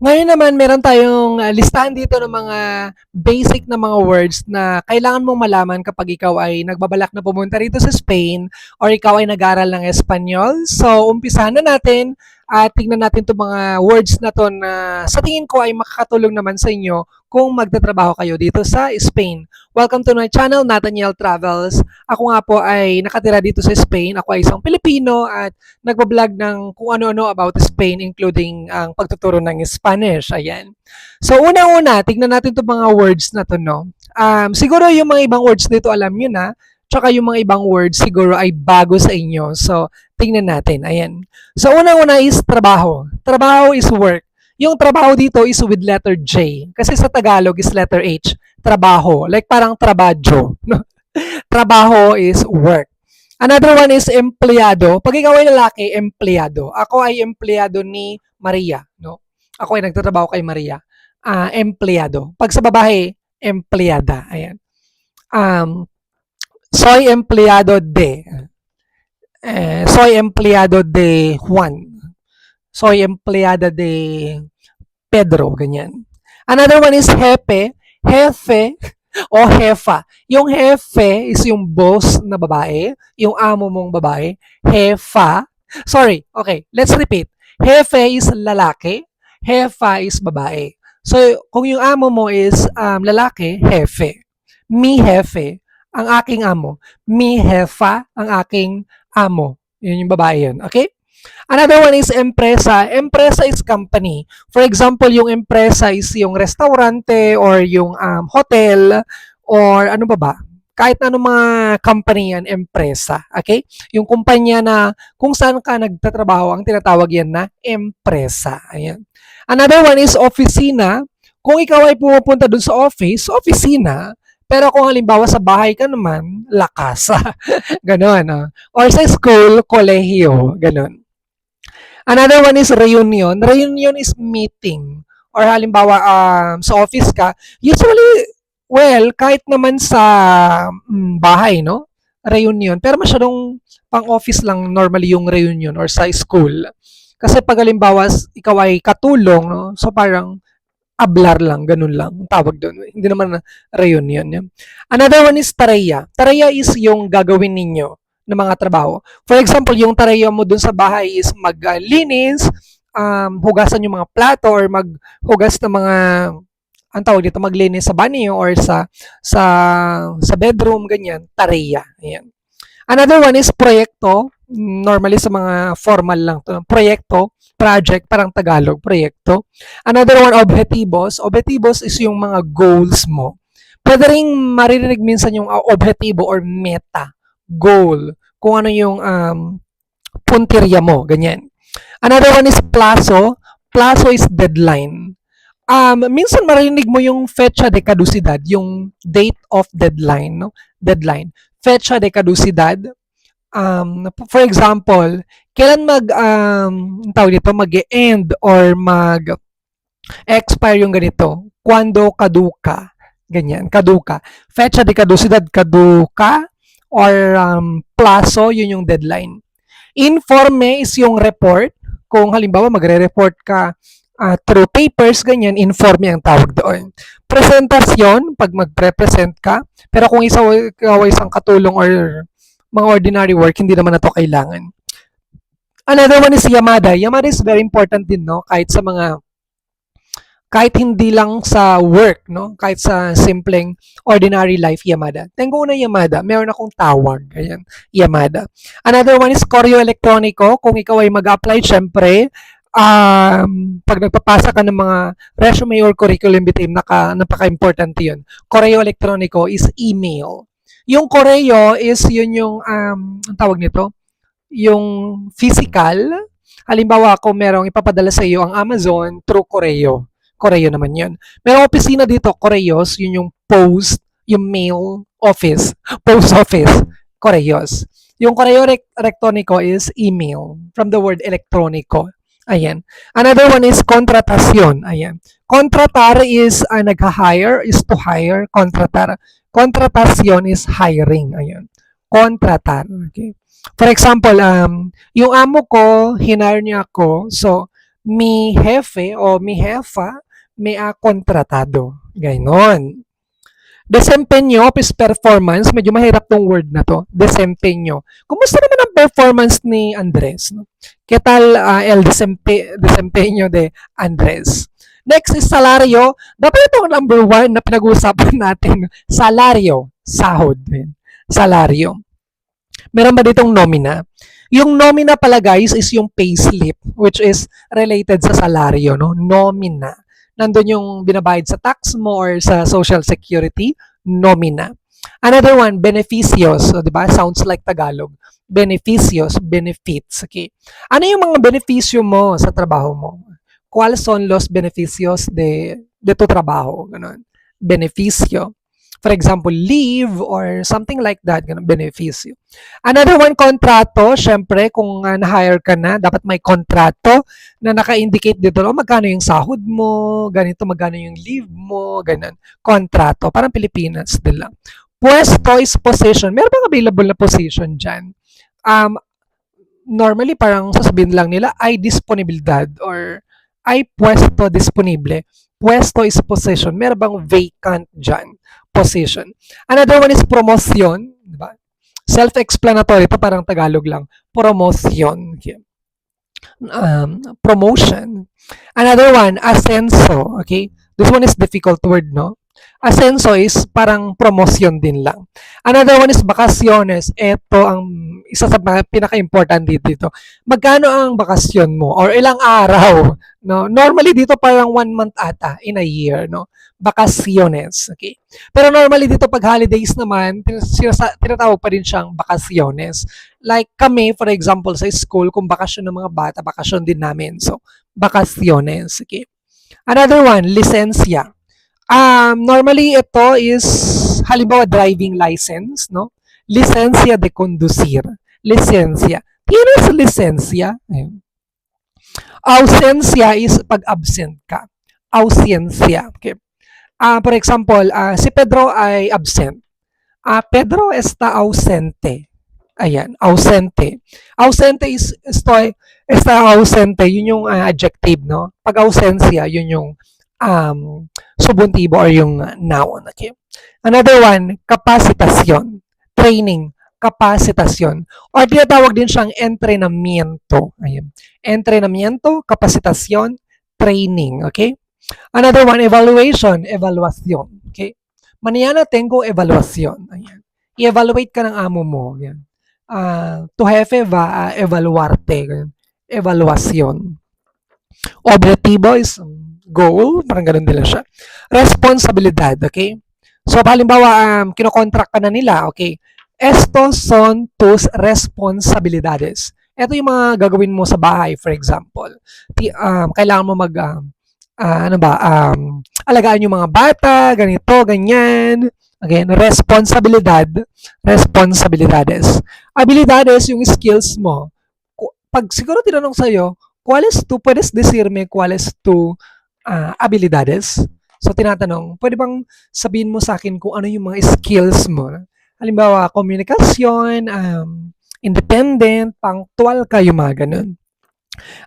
Ngayon naman meron tayong ah, listahan dito ng mga basic na mga words na kailangan mong malaman kapag ikaw ay nagbabalak na pumunta rito sa Spain or ikaw ay nag-aral ng Espanyol. So, umpisahan na natin at tingnan natin itong mga words na to na sa tingin ko ay makakatulong naman sa inyo kung magtatrabaho kayo dito sa Spain. Welcome to my channel, Nathaniel Travels. Ako nga po ay nakatira dito sa Spain. Ako ay isang Pilipino at nagbablog ng kung ano-ano about Spain including ang pagtuturo ng Spanish. Ayan. So, una-una, tignan natin itong mga words na to, no? Um, siguro yung mga ibang words dito alam nyo na, tsaka yung mga ibang words siguro ay bago sa inyo. So, tingnan natin. Ayan. So, una-una is trabaho. Trabaho is work. Yung trabaho dito is with letter J. Kasi sa Tagalog is letter H. Trabaho. Like parang trabajo. No? trabaho is work. Another one is empleyado. Pag ikaw ay lalaki, empleyado. Ako ay empleyado ni Maria. No? Ako ay nagtatrabaho kay Maria. Ah, empleyado. Pag sa babae, empleyada. Ayan. Um, soy empleyado de. Eh, soy empleado de Juan. Soy empleada de Pedro, ganyan. Another one is jefe. Jefe o jefa. Yung jefe is yung boss na babae, yung amo mong babae. Jefa. Sorry, okay, let's repeat. Jefe is lalaki, jefa is babae. So, kung yung amo mo is um, lalaki, jefe. Mi jefe, ang aking amo. Mi jefa, ang aking amo. Yun yung babae yun. Okay? Another one is empresa. Empresa is company. For example, yung empresa is yung restaurante or yung um, hotel or ano ba ba? Kahit na anong mga company yan, empresa. Okay? Yung kumpanya na kung saan ka nagtatrabaho, ang tinatawag yan na empresa. Ayan. Another one is oficina. Kung ikaw ay pumupunta dun sa office, oficina. Pero kung halimbawa sa bahay ka naman, lakasa. ganon. ah. Or sa school, kolehiyo. Ganon. Another one is reunion. Reunion is meeting. Or halimbawa um, sa office ka, usually, well, kahit naman sa mm, bahay, no? Reunion. Pero masyadong pang-office lang normally yung reunion or sa school. Kasi pag halimbawa, ikaw ay katulong, no? So parang ablar lang, ganun lang, ang tawag doon. Hindi naman na reunion. Yun. Another one is tareya. Tareya is yung gagawin ninyo ng mga trabaho. For example, yung tareya mo dun sa bahay is maglinis, um, hugasan yung mga plato or maghugas ng mga ang tawag dito maglinis sa banyo or sa sa sa bedroom ganyan tareya ayan. Another one is proyekto normally sa mga formal lang to proyekto project parang Tagalog proyekto. Another one objetivos. Objetivos is yung mga goals mo. Pwede ring maririnig minsan yung uh, objetibo or meta goal kung ano yung um, puntirya mo ganyan Another one is plazo. Plazo is deadline. Um, minsan marinig mo yung fecha de caducidad, yung date of deadline, no? Deadline. Fecha de caducidad. Um, for example, kailan mag um, tawag dito mag-end or mag expire yung ganito? Quando caduca? Ganyan, caduca. Fecha de caducidad caduca or um, plazo, yun yung deadline. Informe is yung report kung halimbawa magre-report ka uh, through papers, ganyan, informe ang tawag doon. Presentasyon, pag magpre-present ka, pero kung isa, ay isang katulong or mga ordinary work, hindi naman na to kailangan. Another one is Yamada. Yamada is very important din, no? Kahit sa mga kahit hindi lang sa work, no? Kahit sa simpleng ordinary life, Yamada. Tengo una Yamada, meron akong tawag. Ayan, Yamada. Another one is Correo Electronico. Kung ikaw ay mag-apply, syempre, um, pag nagpapasa ka ng mga resume or curriculum vitae, naka, napaka-importante yun. Correo Electronico is email. Yung Correo is yun yung, um, ang tawag nito, yung physical. Halimbawa, kung merong ipapadala sa iyo ang Amazon through Correo. Correo naman yun. Merong opisina dito, Correos, yun yung post, yung mail office, post office, Correos. Yung Correo Electronico is email, from the word electronico. Ayan. Another one is kontratasyon. Ayan. Kontratar is uh, nag-hire, is to hire. Kontratar. Kontratasyon is hiring. Ayan. Kontratar. Okay. For example, um, yung amo ko, hinire niya ako. So, mi jefe o mi jefa me ha kontratado. Ganon. Desempeño is performance. Medyo mahirap tong word na to. Desempeño. Kumusta naman ang performance ni Andres? No? ¿Qué tal ah, el desempe desempeño de Andres? Next is salario. Dapat itong number one na pinag-uusapan natin. Salario. Sahod. Salario. Meron ba ditong nomina? Yung nomina pala guys is yung payslip which is related sa salario, no? Nomina. Nandun yung binabayad sa tax mo or sa social security, nomina. Another one, beneficios, o, di ba? Sounds like Tagalog. Beneficios, benefits, okay? Ano yung mga benepisyo mo sa trabaho mo? ¿Cuáles son los beneficios de, de tu trabajo? Ganun. Beneficio. For example, leave or something like that, ganun, beneficio. Another one, kontrato. Siyempre, kung uh, na-hire ka na, dapat may kontrato na naka-indicate dito, oh, magkano yung sahod mo, ganito, magkano yung leave mo, ganun. Kontrato. Parang Pilipinas din lang. Puesto is position. Meron bang available na position dyan? Um, normally, parang sasabihin lang nila, ay disponibilidad or ay puesto disponible. Puesto is position. Meron bang vacant dyan? Position. Another one is promotion. Diba? Self-explanatory. Ito parang Tagalog lang. Promotion. Okay. Um, promotion. Another one, ascenso. Okay? This one is difficult word, no? Ascenso is parang promotion din lang. Another one is vacaciones. Ito ang isa sa pinaka-important dito. Magkano ang bakasyon mo? Or ilang araw? No? Normally dito parang one month ata in a year. No? Vacaciones. Okay? Pero normally dito pag holidays naman, tinatawag pa rin siyang vacaciones. Like kami, for example, sa school, kung bakasyon ng mga bata, bakasyon din namin. So, vacaciones. Okay? Another one, lisensya. Um, normally ito is halimbawa driving license, no? Licencia de conducir. Licencia. Tienes licencia? Ayun. Ausencia is pag absent ka. Ausencia. Okay. Ah, for example, ah, si Pedro ay absent. Ah, Pedro está ausente. Ayan, ausente. Ausente is estoy está ausente, yun yung ah, adjective, no? Pag ausencia, yun yung um, subuntibo or yung noun. Okay? Another one, kapacitasyon. Training, kapacitasyon. Or tinatawag din siyang entrenamiento. Ayan. Entrenamiento, kapacitasyon, training. Okay? Another one, evaluation, evaluasyon. Okay? Mañana tengo evaluasyon. Ayan. I-evaluate ka ng amo mo. Ayan. Uh, tu jefe va a evaluarte. Ayan. Evaluasyon. Objetivo is goal, parang ganun nila siya. Responsibilidad, okay? So, halimbawa, um, kinokontract ka na nila, okay? Estos son tus responsabilidades. Ito yung mga gagawin mo sa bahay, for example. Um, kailangan mo mag, um, uh, ano ba, um, alagaan yung mga bata, ganito, ganyan. Again, responsibilidad, responsabilidades. Abilidades, yung skills mo. Pag siguro tinanong sa'yo, ¿cuáles tú puedes decirme cuáles tu uh, habilidades? So, tinatanong, pwede bang sabihin mo sa akin kung ano yung mga skills mo? Halimbawa, komunikasyon, um, independent, punctual ka, yung mga ganun.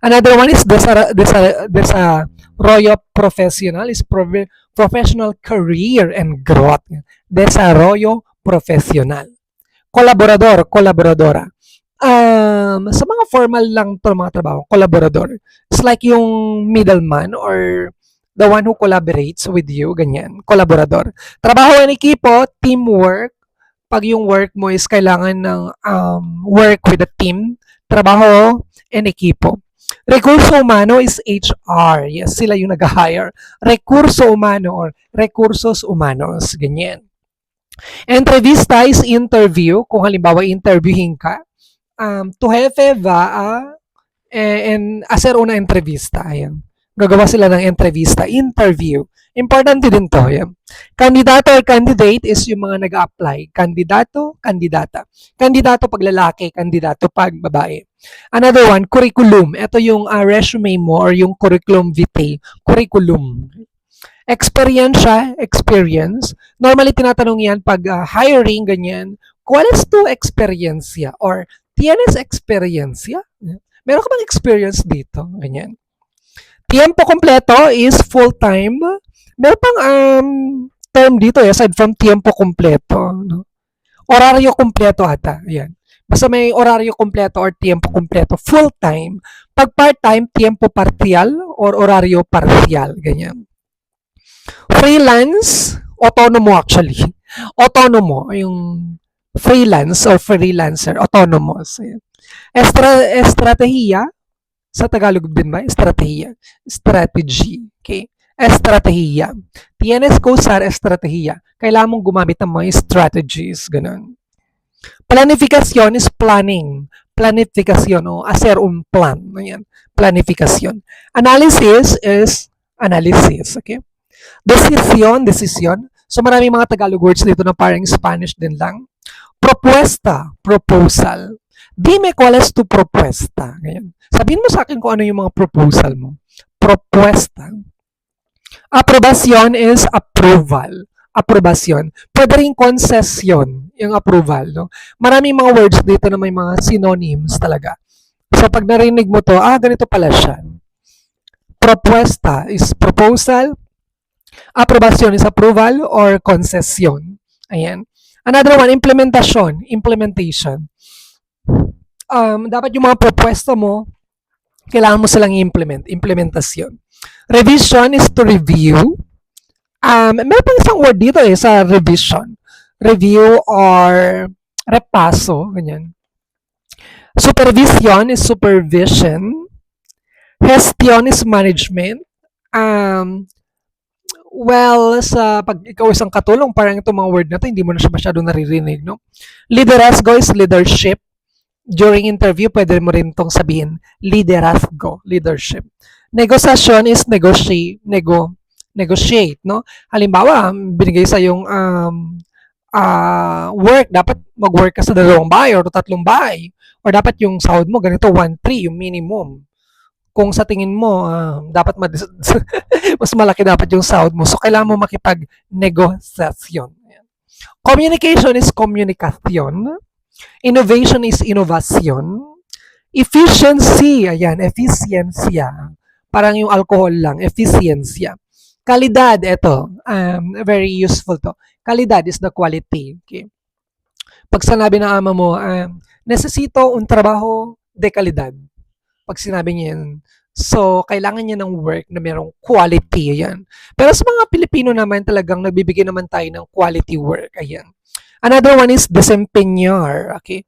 Another one is desa, desa, desarrollo profesional is prov- professional career and growth. Desarrollo profesional. Kolaborador, kolaboradora. Um, sa mga formal lang to mga trabaho, kolaborador. It's like yung middleman or the one who collaborates with you, ganyan, kolaborador. Trabaho ng ekipo, teamwork. Pag yung work mo is kailangan ng um, work with a team, trabaho and ekipo. Rekurso humano is HR. Yes, sila yung nag-hire. Rekurso humano or recursos humanos. Ganyan. Entrevista is interview. Kung halimbawa interviewing ka, um, tu jefe va a eh, en hacer una entrevista. Ayan. Gagawa sila ng entrevista, interview. Importante din to. Ayan. Kandidato or candidate is yung mga nag-apply. Kandidato, kandidata. Kandidato pag lalaki, kandidato pag babae. Another one, curriculum. Ito yung uh, resume mo or yung curriculum vitae. Curriculum. Experience siya, experience. Normally tinatanong yan pag uh, hiring, ganyan. ¿Cuál es tu experiencia? Or ¿Tienes experiencia? Meron ka bang experience dito? Ganyan. Tiempo completo is full-time. Meron pang um, term dito eh, aside from tiempo completo. No? Oraryo completo ata. Ayan. Basta may oraryo completo or tiempo completo. Full-time. Pag part-time, tiempo parcial or oraryo parcial. Ganyan. Freelance, autonomo actually. Autonomo, yung freelance or freelancer, autonomous. Ayan. Estra, estratehiya, sa Tagalog din ba? Estratehiya. Strategy. Okay. Estratehiya. Tienes que usar estratehiya. Kailangan mong gumamit ng mga strategies. Ganun. Planificación is planning. Planificación o hacer un plan. Ayan. Planificación. Analysis is analysis. Okay. Decision, decision. So maraming mga Tagalog words dito na parang Spanish din lang. Propuesta, proposal. Dime cuál es tu propuesta. Ganyan. Sabihin mo sa akin kung ano yung mga proposal mo. Propuesta. Aprobación is approval. Aprobación. Pwede rin concession, yung approval. No? Maraming mga words dito na may mga synonyms talaga. So pag narinig mo to, ah, ganito pala siya. Propuesta is proposal. Aprobación is approval or concession. Ayan. Another one, implementation. Implementation. Um, dapat yung mga propuesto mo, kailangan mo silang i-implement. Implementasyon. Revision is to review. Um, may pang isang word dito eh sa revision. Review or repaso. Ganyan. Supervision is supervision. Gestion is management. Um, well, sa pag ikaw isang katulong, parang itong mga word na to, hindi mo na siya masyado naririnig, no? Liderazgo is leadership. During interview, pwede mo rin itong sabihin, liderazgo, leadership. Negosasyon is negotiate, nego, negotiate, no? Halimbawa, binigay sa yung um, ah, work, dapat mag-work ka sa dalawang bahay or tatlong bahay. Or dapat yung sahod mo, ganito, 1-3, yung minimum kung sa tingin mo ah, dapat madis- mas malaki dapat yung sahod mo. So kailangan mo makipag-negosasyon. Communication is communication. Innovation is innovation. Efficiency, ayan, efficiensya. Parang yung alcohol lang, efficiensya. Kalidad, ito, um, very useful to. Kalidad is the quality. Okay? Pag sinabi ng ama mo, um, necesito un trabajo de kalidad pag sinabi niya yan. So, kailangan niya ng work na merong quality, ayan. Pero sa mga Pilipino naman, talagang nagbibigay naman tayo ng quality work, ayan. Another one is desempeñar, okay?